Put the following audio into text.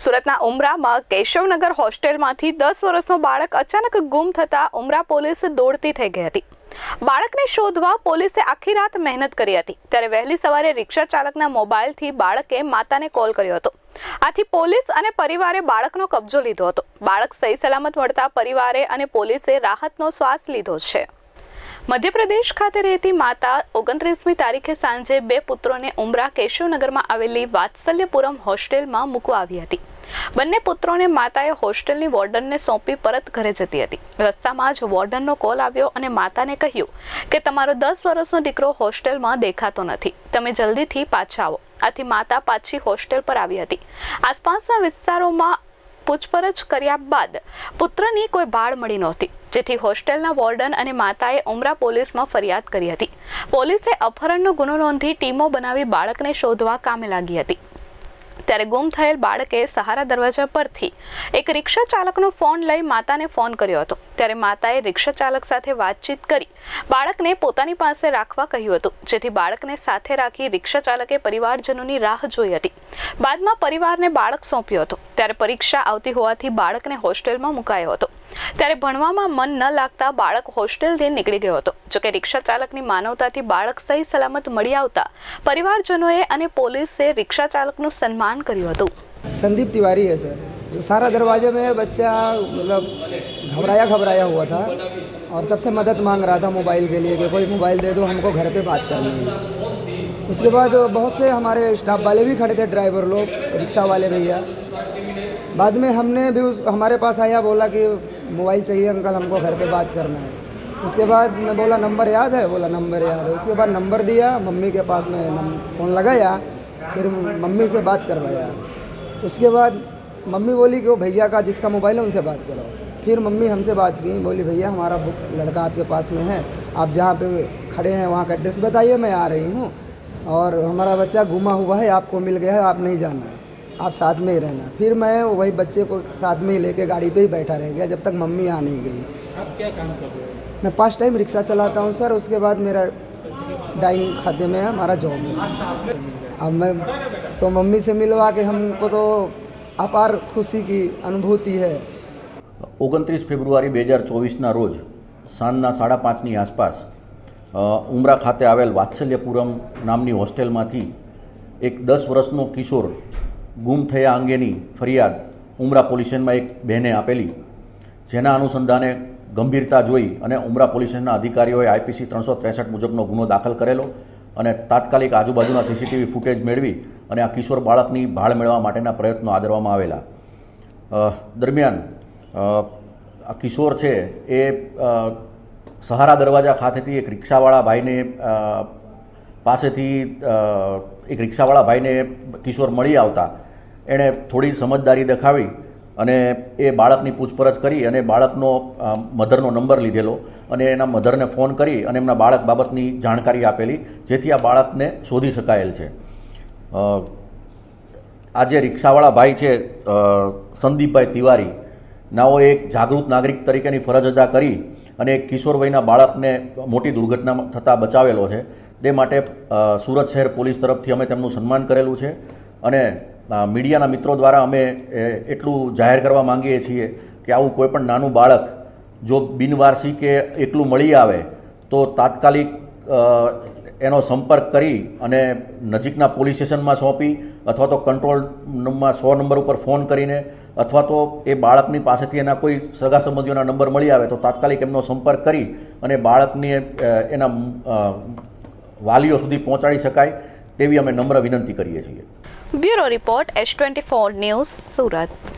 સુરતના ઉમરામાં કેશવનગર હોસ્ટેલમાંથી દસ વર્ષનો બાળક અચાનક ગુમ થતા ઉમરા પોલીસ દોડતી થઈ ગઈ હતી. બાળકને શોધવા પોલીસે આખી રાત મહેનત કરી હતી. ત્યારે વહેલી સવારે રિક્ષા ચાલકના મોબાઈલથી બાળકે માતાને કોલ કર્યો હતો. આથી પોલીસ અને પરિવારે બાળકનો કબજો લીધો હતો. બાળક સહી સલામત મળતા પરિવારે અને પોલીસે રાહતનો શ્વાસ લીધો છે. મધ્યપ્રદેશ ખાતે રહેતી માતા ઓગણત્રીસમી તારીખે સાંજે બે પુત્રોને ઉમરા કેશવનગરમાં આવેલી વાત્સલ્યપુરમ હોસ્ટેલમાં મૂકવા આવી હતી. બંને પુત્રોને માતાએ હોસ્ટેલની વોર્ડનને સોંપી પરત ઘરે જતી હતી. રસ્તામાં જ વોર્ડનનો કોલ આવ્યો અને માતાને કહ્યું કે, તમારો દસ વર્ષનો દીકરો હોસ્ટેલમાં દેખાતો નથી. તમે જલ્દીથી પાછા આવો. આથી માતા પાછી હોસ્ટેલ પર આવી હતી. આસપાસના વિસ્તારોમાં પૂછપરછ કર્યા બાદ પુત્રની કોઈ ભાળ મળી નહોતી. જેથી હોસ્ટેલના વોર્ડન અને માતાએ ઉમરા પોલીસમાં ફરિયાદ કરી હતી. પોલીસે અપહરણનો ગુનો નોંધી ટીમો બનાવી બાળકને શોધવા કામે લાગી હતી. ત્યારે ગુમ થયેલ બાળકે સહારા દરવાજા પરથી એક રિક્ષા ચાલકનો ફોન લઈ માતાને ફોન કર્યો હતો. ત્યારે માતાએ રિક્ષા ચાલક સાથે વાતચીત કરી બાળકને પોતાની પાસે રાખવા કહ્યું હતું, જેથી બાળકને સાથે રાખી રિક્ષા ચાલકે પરિવારજનોની રાહ જોઈ હતી. બાદમાં પરિવારને બાળક સોંપ્યો હતો. ત્યારે પરીક્ષા આવતી હોવાથી બાળકને હોસ્ટેલમાં મુકાયો હતો. ત્યારે ભણવામાં મન ન લાગતા બાળક હોસ્ટેલથી નીકળી ગયો હતો જોકે રિક્ષા ચાલકની માનવતાથી બાળક સહી સલામત મળી આવતા પરિવારજનોએ અને પોલીસે રિક્ષા ચાલકનું સન્માન કર્યું હતું संदीप तिवारी है सर सारा दरवाजे में बच्चा मतलब घबराया घबराया हुआ था और सबसे मदद मांग रहा था मोबाइल के लिए कि कोई मोबाइल दे दो हमको घर पे बात करनी है उसके बाद बहुत से हमारे स्टाफ वाले भी खड़े थे ड्राइवर लोग रिक्शा वाले भैया बाद में हमने भी उस हमारे पास आया बोला कि मोबाइल चाहिए अंकल, हमको घर पे बात करना है। उसके बाद मैं बोला, नंबर याद है? बोला, नंबर याद है। उसके बाद नंबर दिया, मम्मी के पास में फ़ोन लगाया, फिर मम्मी से बात करवाया। उसके बाद मम्मी बोली कि वो भैया का जिसका मोबाइल है, उनसे बात करो फिर मम्मी हमसे बात की, बोली, भैया, हमारा बुक लड़का आपके पास में है। आप जहाँ पे खड़े हैं, वहाँ का एड्रेस बताइए, मैं आ रही हूँ। और हमारा बच्चा घुमा हुआ है, आपको मिल गया है, आप नहीं जाना। है आप साथ में ही रहना फिर मैं वही बच्चे को साथ में ही लेके गाड़ी पे ही बैठा रह गया जब तक मम्मी आ नहीं गई आप क्या काम कर रहे हो मैं पाँच टाइम रिक्शा चलाता हूँ सर उसके बाद मेरा डाइंग खाते में है हमारा जॉब है अब मैं तो मम्मी से मिलवा के हमको तो अपार खुशी की अनुभूति है ઓગણત્રીસ ફેબ્રુઆરી બે હજાર ચોવીસના રોજ સાંજના સાડા પાંચની આસપાસ અ, ઉમરા ખાતે આવેલ વાત્સલ્યપુરમ નામની હોસ્ટેલમાંથી એક દસ વર્ષનો કિશોર ગુમ થયા અંગેની ફરિયાદ ઉમરા પોલીસ એક બહેને આપેલી, જેના અનુસંધાને ગંભીરતા જોઈ અને ઉમરા પોલીસ અધિકારીઓએ આઈપીસી ત્રણસો ત્રેસઠ મુજબનો ગુનો દાખલ કરેલો અને તાત્કાલિક આજુબાજુના સીસીટીવી ફૂટેજ મેળવી અને આ કિશોર બાળકની ભાળ મેળવવા માટેના પ્રયત્નો આદરવામાં આવેલા. દરમિયાન આ કિશોર છે એ સહારા દરવાજા ખાતેથી એક રિક્ષાવાળા ભાઈને પાસેથી એક રિક્ષાવાળા ભાઈને કિશોર મળી આવતા. એણે થોડી સમજદારી દેખાવી અને એ બાળકની પૂછપરછ કરી અને બાળકનો મધરનો નંબર લીધેલો અને એના મધરને ફોન કરી અને એમના બાળક બાબતની જાણકારી આપેલી, જેથી આ બાળકને શોધી શકાયેલ છે. આ જે રિક્ષાવાળા ભાઈ છે સંદીપભાઈ તિવારી, નાઓ એક જાગૃત નાગરિક તરીકેની ફરજ અદા કરી અને એક કિશોર વયના બાળકને મોટી દુર્ઘટના થતાં બચાવેલો છે. તે માટે સુરત શહેર પોલીસ તરફથી અમે તેમનું સન્માન કરેલું છે અને મીડિયાના મિત્રો દ્વારા અમે એટલું જાહેર કરવા માંગીએ છીએ કે આવું કોઈપણ નાનું બાળક જો બિનવારસી કે એકલું મળી આવે તો તાત્કાલિક એનો સંપર્ક કરી અને નજીકના પોલીસ સ્ટેશનમાં સોંપી અથવા તો કંટ્રોલમાં સો નંબર ઉપર ફોન કરીને અથવા તો એ બાળકની પાસેથી એના કોઈ સગા સંબંધીઓના નંબર મળી આવે તો તાત્કાલિક એમનો સંપર્ક કરી અને બાળકની એના વાલીઓ સુધી પહોંચાડી શકાય તેવી અમે નમ્ર વિનંતી કરીએ છીએ. Bureau report S twenty four news Surat.